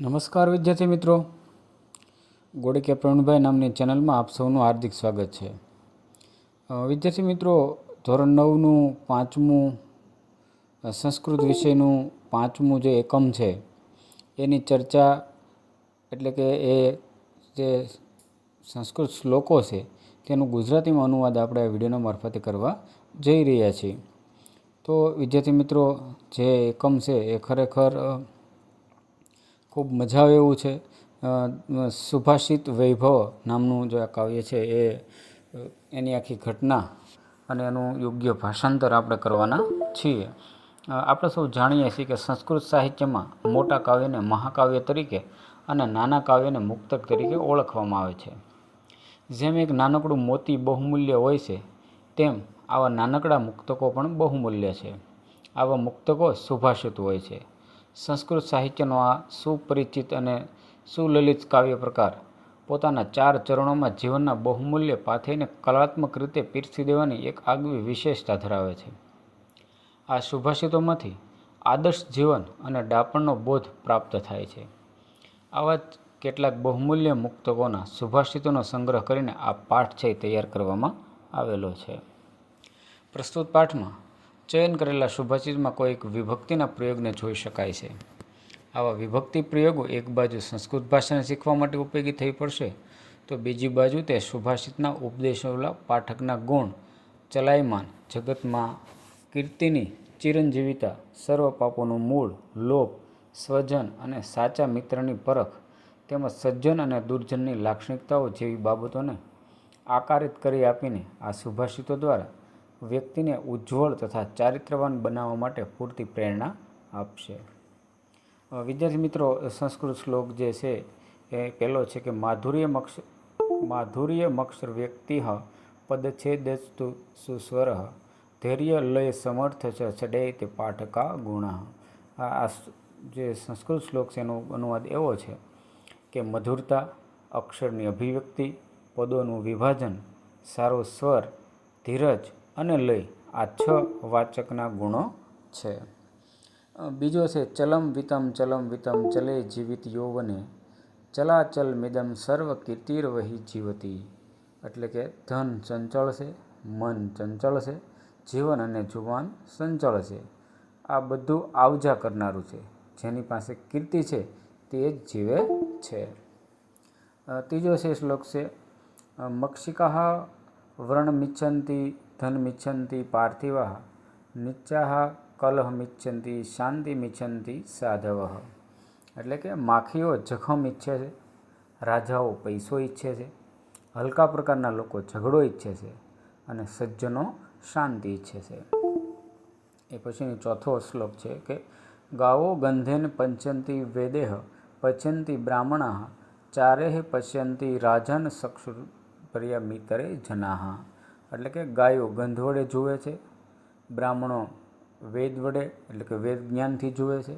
નમસ્કાર વિદ્યાર્થી મિત્રો. ગોળીકે પ્રવીણભાઈ નામની ચેનલમાં આપ સૌનું હાર્દિક સ્વાગત છે. વિદ્યાર્થી મિત્રો, ધોરણ નવનું પાંચમું સંસ્કૃત વિષયનું પાંચમું જે એકમ છે, એની ચર્ચા એટલે કે એ જે સંસ્કૃત શ્લોકો છે, તેનું ગુજરાતીમાં અનુવાદ આપણે આ વિડીયોના મારફતે કરવા જઈ રહ્યા છીએ. તો વિદ્યાર્થી મિત્રો, જે એકમ છે એ ખરેખર ખૂબ મજા આવે એવું છે. સુભાષિત વૈભવ નામનું જે આ કાવ્ય છે એ એની આખી ઘટના અને એનું યોગ્ય ભાષાંતર આપણે કરવાના છીએ. આપણે સૌ જાણીએ છીએ કે સંસ્કૃત સાહિત્યમાં મોટા કાવ્યને મહાકાવ્ય તરીકે અને નાના કાવ્યને મુક્તક તરીકે ઓળખવામાં આવે છે. જેમ એક નાનકડું મોતી બહુમૂલ્ય હોય છે, તેમ આવા નાનકડા મુક્તકો પણ બહુમૂલ્ય છે. આવા મુક્તકો સુભાષિત હોય છે. સંસ્કૃત સાહિત્યનો આ સુપરિચિત અને સુલલિત કાવ્ય પ્રકાર પોતાના ચાર ચરણોમાં જીવનના બહુમૂલ્ય પાથેને કલાત્મક રીતે પીરસી દેવાની એક આગવી વિશેષતા ધરાવે છે. આ સુભાષિતોમાંથી આદર્શ જીવન અને ડાપણનો બોધ પ્રાપ્ત થાય છે. આવા જ કેટલાક બહુમૂલ્ય મુક્તકોના સુભાષિતોનો સંગ્રહ કરીને આ પાઠ છે તૈયાર કરવામાં આવેલો છે. પ્રસ્તુત પાઠમાં ચયન કરેલા સુભાષિતમાં કોઈક વિભક્તિના પ્રયોગને જોઈ શકાય છે. આવા વિભક્તિ પ્રયોગો એક બાજુ સંસ્કૃત ભાષાને શીખવા માટે ઉપયોગી થઈ પડશે, તો બીજી બાજુ તે સુભાષિતના ઉપદેશોલા પાઠકના ગુણ, ચલાયમાન, જગતમાં કીર્તિની ચિરંજીવિતા, સર્વ પાપોનું મૂળ, લોભ, સ્વજન અને સાચા મિત્રની પરખ તેમજ સજ્જન અને દુર્જનની લાક્ષણિકતાઓ જેવી બાબતોને આકારિત કરી આપીને આ સુભાષિતો દ્વારા વ્યક્તિને ઉજ્જવળ તથા ચારિત્રવાન બનાવવા માટે પૂરતી પ્રેરણા આપશે. વિદ્યાર્થી મિત્રો, સંસ્કૃત શ્લોક જે છે એ પહેલો છે કે માધુર્ય મક્ષ, માધુર્ય મક્ષર વ્યક્તિ પદછેદસ્તુ સુસ્વર ધૈર્ય લય સમર્થ છડે તે પાઠકા ગુણ આ જે સંસ્કૃત શ્લોક છે એનો અનુવાદ એવો છે કે મધુરતા, અક્ષરની અભિવ્યક્તિ, પદોનું વિભાજન, સારો સ્વર, ધીરજ અને લય આ છ વાચકના ગુણો છે. બીજો છે, ચલમ વિતમ ચલમ વિતમ ચલે જીવિત યૌવને, ચલાચલ મિદમ સર્વ કીર્તિર્વહી જીવતી. એટલે કે ધન ચંચળ છે, મન ચંચળ છે, જીવન અને જુવાન સંચળ છે. આ બધું આવજા કરનારું છે. જેની પાસે કીર્તિ છે, તે જ જીવે છે. ત્રીજો છે શ્લોક છે મક્ષિકા વ્રણમિચ્છન્તિ ધનમિચ્છન્તિ પાર્થિવા નિચ્ચાહ કલહમિચ્છન્તિ શાંતિમિચ્છન્તિ સાધવ એટલે કે માખીઓ જખમ ઈચ્છે છે, રાજાઓ પૈસો ઈચ્છે છે, હલકા પ્રકારના લોકો ઝઘડો ઈચ્છે છે અને સજ્જનો શાંતિ ઈચ્છે છે. એ પછીનો ચોથો શ્લોક છે કે, ગાવો ગંધેન પંચંતી વેદેહ પચંતી બ્રાહ્મણા, ચારેહ પશ્યંતી રાજન સક્ષુર્ય મિતરે જનાહ એટલે કે ગાયો ગંધ વડે જુએ છે, બ્રાહ્મણો વેદ વડે એટલે કે વેદ જ્ઞાનથી જુએ છે,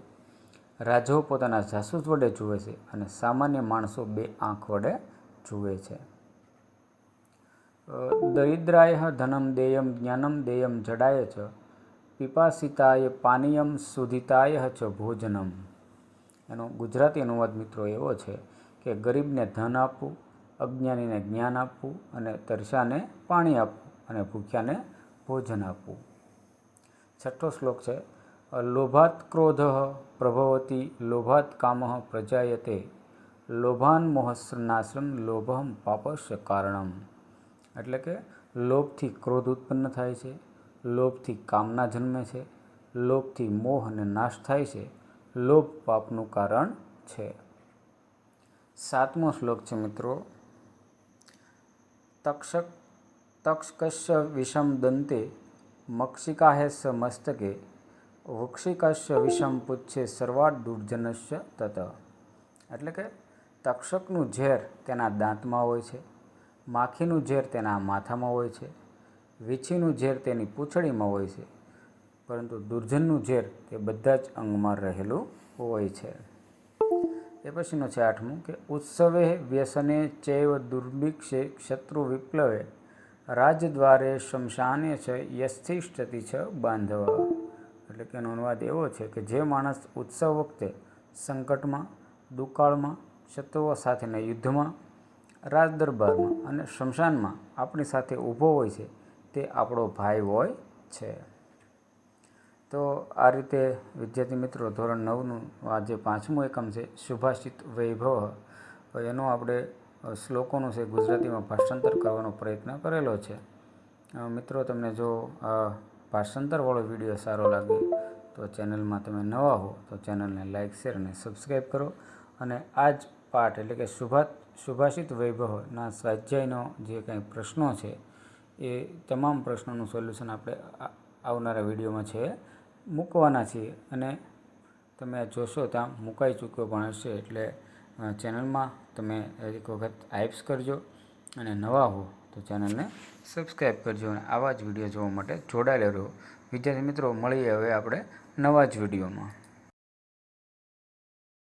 રાજાઓ પોતાના જાસૂસ વડે જુએ છે અને સામાન્ય માણસો બે આંખ વડે જુએ છે. દરિદ્રાય ધનમ દેયમ જ્ઞાનમ દેયમ જડાય ચ પીપાસિતાય પાનીયમ સુધિતાય ચ ભોજનમ. એનો ગુજરાતી અનુવાદ મિત્રો એવો છે કે ગરીબને ધન આપવું, અજ્ઞાનીને જ્ઞાન આપવું અને તરસાને પાણી આપવું. અને ભૂખ્યાને ભોજન આપવું. છઠ્ઠો શ્લોક છે, લોભાત ક્રોધ પ્રભવતી લોભાત કામ પ્રજાયતે લોભાન મોહસ્નાશ્રમ લોભમ પાપસ્ય કારણમ. એટલે કે લોભથી ક્રોધ ઉત્પન્ન થાય છે, લોભથી કામના જન્મે છે, લોભથી મોહ અને નાશ થાય છે, લોભ પાપનું કારણ છે. સાતમો શ્લોક છે મિત્રો, તક્ષક તક્ષકસ્ય વિષમ દંતે મક્ષિકાહેસ મસ્તકે વૃક્ષિકશ વિષમ પુચ્છે સર્વાટ દુર્જનસ્ય તત એટલે કે તક્ષકનું ઝેર તેના દાંતમાં હોય છે, માખીનું ઝેર તેના માથામાં હોય છે, વીછીનું ઝેર તેની પૂંછડીમાં હોય છે, પરંતુ દુર્જનનું ઝેર તે બધા જ અંગમાં રહેલું હોય છે. એ પછીનો છે આઠમું કે ઉત્સવે વ્યસને ચૈવ દુર્ભિક્ષે શત્રુ વિપ્લવે રાજદ્વારે શમશાને છે, યસ્થિષ્ઠતિ છે, બાંધવ. એટલે કે એનો અનુવાદ એવો છે કે જે માણસ ઉત્સવ વખતે સંકટમાં, દુકાળમાં, શત્રુઓ સાથેના યુદ્ધમાં રાજ દરબારમાં અને શમશાનમાં આપણી સાથે ઊભો હોય છે, તે આપણો ભાઈ હોય છે. તો આ રીતે, વિદ્યાર્થી મિત્રો, ધોરણ નવનું આ જે પાંચમું એકમ છે સુભાષિત વૈભવ. એનો આપણે શ્લોકોનું છે ગુજરાતીમાં ભાષાંતર કરવાનો પ્રયત્ન કરેલો છે. મિત્રો, તમને જો આ ભાષાંતરવાળો વીડિયો સારો લાગે તો ચેનલમાં તમે નવા હો તો ચેનલને લાઇક શેર અને સબસ્ક્રાઈબ કરો. અને આ જ પાઠ એટલે કે સુભા સુભાષિત વૈભવના સ્વાધ્યાયનો જે કંઈ પ્રશ્નો છે એ તમામ પ્રશ્નોનું સોલ્યુશન આપણે આવનારા વિડીયોમાં છે મૂકવાના છીએ. અને તમે જોશો ત્યાં મુકાઈ ચૂક્યો પણ હશે એટલે ચેનલમાં તમે એક વખત આઈપ્સ કરજો અને નવા હો તો ચેનલને સબસ્ક્રાઈબ કરજો અને આવા જ વીડિયો જોવા માટે જોડાયેલા રહો. વિદ્યાર્થી મિત્રો, મળીએ હવે આપણે નવા જ વિડીયોમાં.